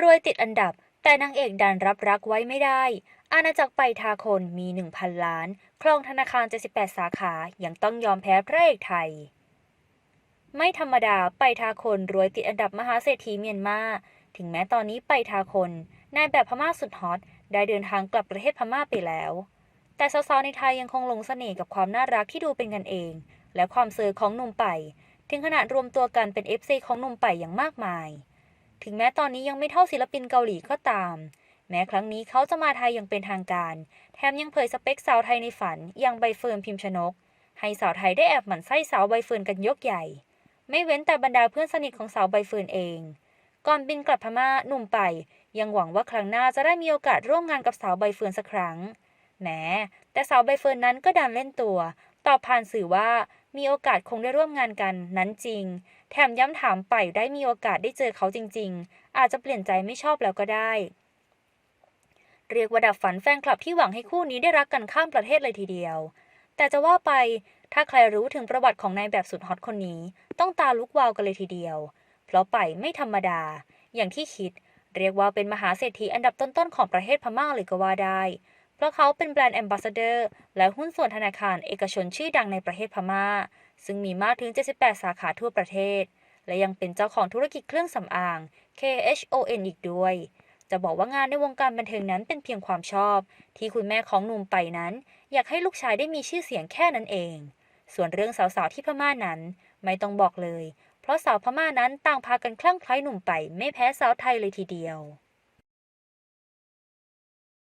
รวยติดอันดับ แต่นางเอกดันรับรักไว้ไม่ได้ อาณาจักรไปทาคนมี 1,000 ล้าน คลองธนาคาร 78 สาขา ยังต้องยอมแพ้พระเอกไทย ไม่ธรรมดาไปทาคนรวยติดอันดับมหาเศรษฐีเมียนมา ถึงแม้ตอนนี้ไปทาคนนายแบบพม่าสุดฮอตได้เดินทางกลับประเทศพม่าไปแล้ว แต่สาวๆในไทยยังคงหลงเสน่ห์กับความน่ารักที่ดูเป็นกันเอง และความเซอร์ของหนุ่มไป ถึงขนาดรวมตัวกันเป็น FC ของหนุ่มไปอย่างมากมาย ถึงแม้ตอนนี้ยังไม่เท่าศิลปินเกาหลีก็ตาม แม้ครั้งนี้เขาจะมาไทยอย่างเป็นทางการ แถมยังเผยสเปคสาวไทยในฝันอย่างใบเฟิร์นพิมพ์ชนก ให้สาวไทยได้แอบหมั่นไส้สาวใบเฟิร์นกันยกใหญ่ ไม่เว้นแต่บรรดาเพื่อนสนิทของสาวใบเฟิร์นเอง ก่อนบินกลับพม่าหนุ่มไป ยังหวังว่าครั้งหน้าจะได้มีโอกาสร่วมงานกับสาวใบเฟิร์นสักครั้งแหมแต่สาวใบเฟิร์นนั้นก็ดันเล่นตัว ตอบผ่านสื่อว่ามีโอกาสคงได้ร่วมงานกันนั้นจริง แถมย้ำถามไปได้มีโอกาสได้เจอเขาจริง ๆ อาจจะเปลี่ยนใจไม่ชอบแล้วก็ได้ เรียกว่าดับฝันแฟนคลับที่หวังให้คู่นี้ได้รักกันข้ามประเทศเลยทีเดียว แต่จะว่าไปถ้าใครรู้ถึงประวัติของนายแบบสุดฮอตคนนี้ ต้องตาลุกวาวกันเลยทีเดียว เพราะไปไม่ธรรมดา อย่างที่คิด เรียกว่าเป็นมหาเศรษฐีอันดับต้นๆของประเทศพม่าเลยก็ว่าได้ เพราะเขาเป็นแบรนด์แอมบาสเดอร์และหุ้นส่วนธนาคารเอกชนชื่อดังในประเทศพม่า ซึ่งมีมากถึง 78 สาขาทั่วประเทศ และยังเป็นเจ้าของธุรกิจเครื่องสำอาง KHON อีกด้วย จะบอกว่างานในวงการบันเทิงนั้นเป็นเพียงความชอบ ที่คุณแม่ของหนุ่มไปนั้น อยากให้ลูกชายได้มีชื่อเสียงแค่นั้นเอง ส่วนเรื่องสาวๆที่พม่านั้น ไม่ต้องบอกเลย เพราะสาวพม่านั้นต่างพากันคลั่งไคล้หนุ่มไปไม่แพ้สาวไทยเลยทีเดียว